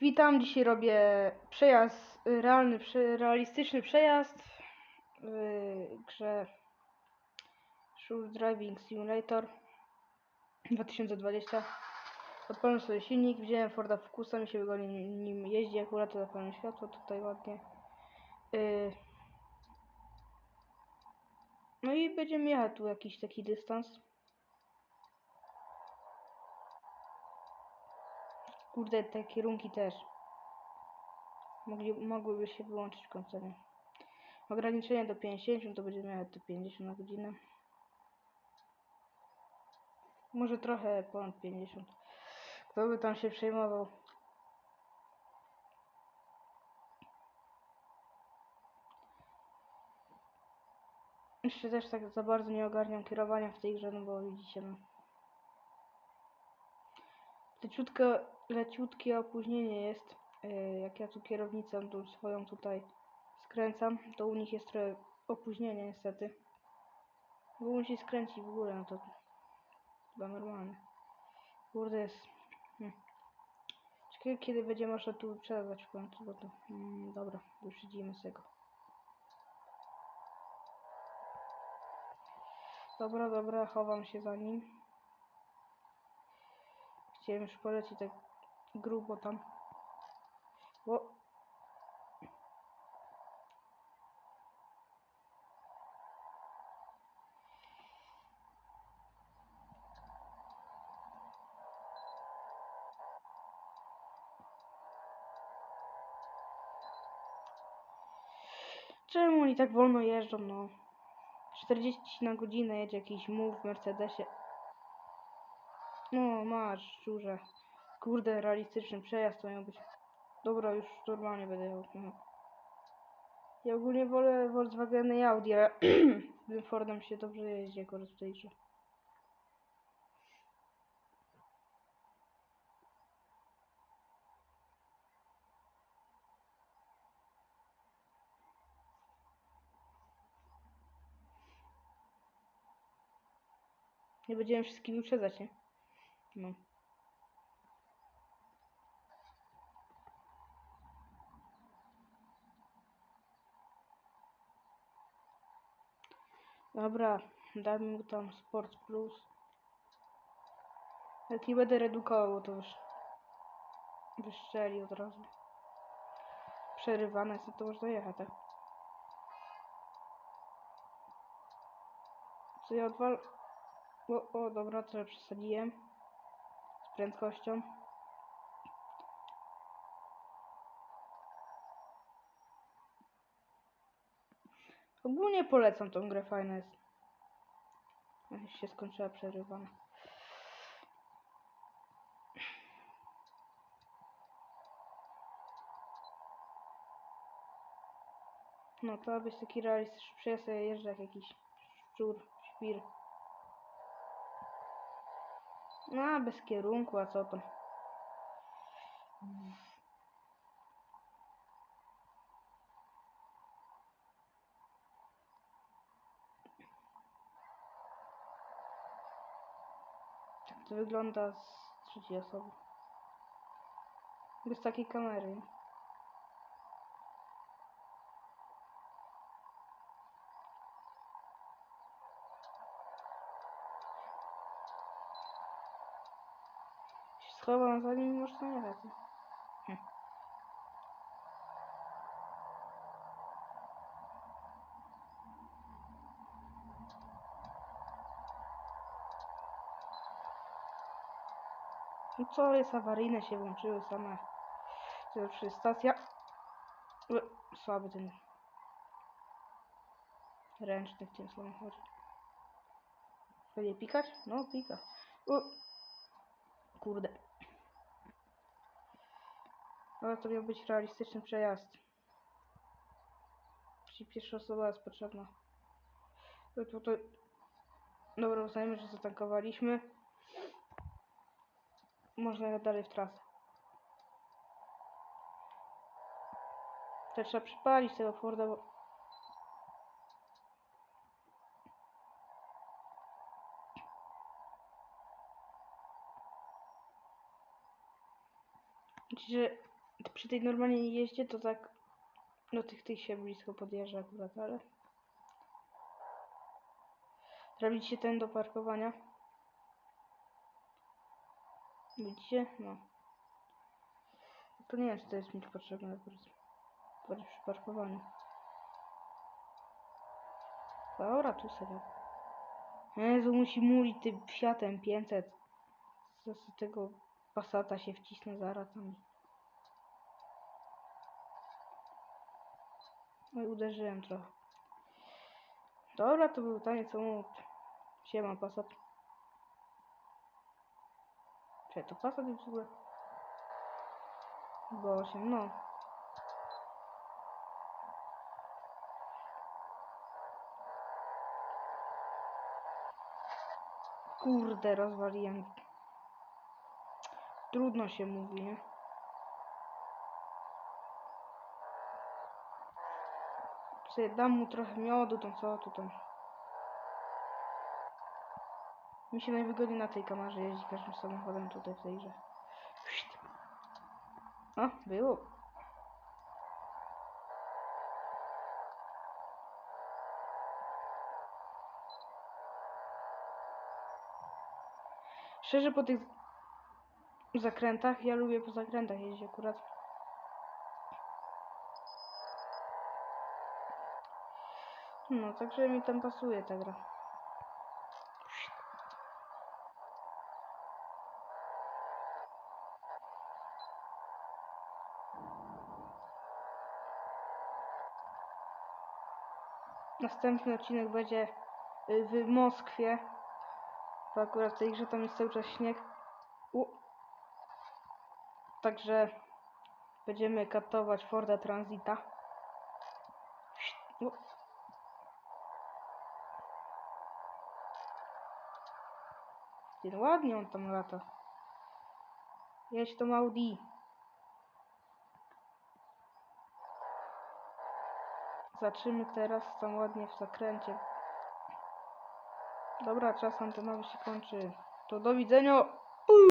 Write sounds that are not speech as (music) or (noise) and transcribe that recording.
Witam, dzisiaj robię przejazd, y, realny, realistyczny przejazd w grze Shoe Driving Simulator 2020. Odpalę sobie silnik, wziąłem Forda Focusa, mi się wygodnie nim jeździ, akurat to zapalone światło, tutaj ładnie. Y, No i będziemy jechać tu jakiś taki dystans. Kurde, te kierunki też. Mogli, mogłyby się wyłączyć końcu. Ograniczenie do 50, to będziemy miały to 50 na godzinę. Może trochę ponad 50. Kto by tam się przejmował? Jeszcze też tak za bardzo nie ogarniam kierowania w tej grze, no bo widzicie, no. Leciutko, leciutkie opóźnienie jest. Yy, jak ja tu kierownicą tą swoją tutaj skręcam, to u nich jest trochę opóźnienie niestety. Bo musi skręcić w górę, no to chyba normalne. Kurde jest. Hmm. Ciekawe kiedy będzie można tu wyprzedzać w końcu, bo to... Mm, dobra, wyprzedzimy z tego. Dobra, dobra, chowam się za nim. Chciałem już polecieć tak grubo tam. O! Czemu oni tak wolno jeżdżą, no? 40 na godzinę jedzie jakiś move w Mercedesie. No, masz, szczurze. Kurde, realistyczny przejazd to miał być. Dobra, już normalnie będę jechał. No. Ja ogólnie wolę Volkswageny i Audi, ale (clears throat) tym Fordem się dobrze jeździ tej grze. Nie będziemy wszystkimi uprzedzać, nie? No. Dobra, dajmy mu tam Sport Plus. Jak nie będę redukował, bo to już wyszczeli od razu. Przerywane jest, to można jechać, tak? Co ja odwal... O, o, dobra, trochę przesadziłem. Z prędkością. Ogólnie polecam tą grę, fajna jest. Już się skończyła przerywana. No to ma być taki realistyczny przejazd, ja jeżdżę jak jakiś szczur, świr. No, bez kierunku, a co tam? To wygląda z trzeciej osoby. Bez takiej kamery. schowam za nim można jechać. nie? Hm. No co jest awaryjne się włączyły same. To już stacja. Ue, Słaby ten ręczny w tym samochodzie. Będzie pikać? No pika. U. Kurde. Ale to miał być realistyczny przejazd. Czyli pierwsza osoba jest potrzebna. Tutaj... Dobra, uznajmy, że zatankowaliśmy. Można dalej w trasę. Trzeba przypalić tego Forda, bo... Że przy tej normalnej jeździe to tak do tych tych się blisko podjeżdża akurat, ale zrobić się ten do parkowania. Widzicie? No. To nie wiem, czy to jest mi potrzebne akurat. Bardziej przy parkowaniu. Dobra, tu sobie. Jezu, musi mulić tym Fiatem 500. Z z tego Passata się wcisnę zaraz tam. No i uderzyłem trochę. Dobra, to był taniec samochód. Siema, Passat. Czy to Passat jest w ogóle? Chyba 8, no. Kurde, rozwaliłem. Trudno się mówi, nie? Sobie dam mu trochę miodu, to co tu tam. Mi się najwygodniej na tej kamerze jeździ każdym samochodem tutaj w tej grze. O, było. Szczerze po tych zakrętach, ja lubię po zakrętach jeździć akurat. No, także mi tam pasuje ta gra. Następny odcinek będzie y, w Moskwie. Bo akurat w tej grze tam jest cały czas śnieg. U. Także będziemy katować Forda Transita. U. Ładnie on tam lata. Jedź to Audi. Zaczymy teraz tam ładnie w zakręcie. Dobra, czas antenowy się kończy. To do widzenia!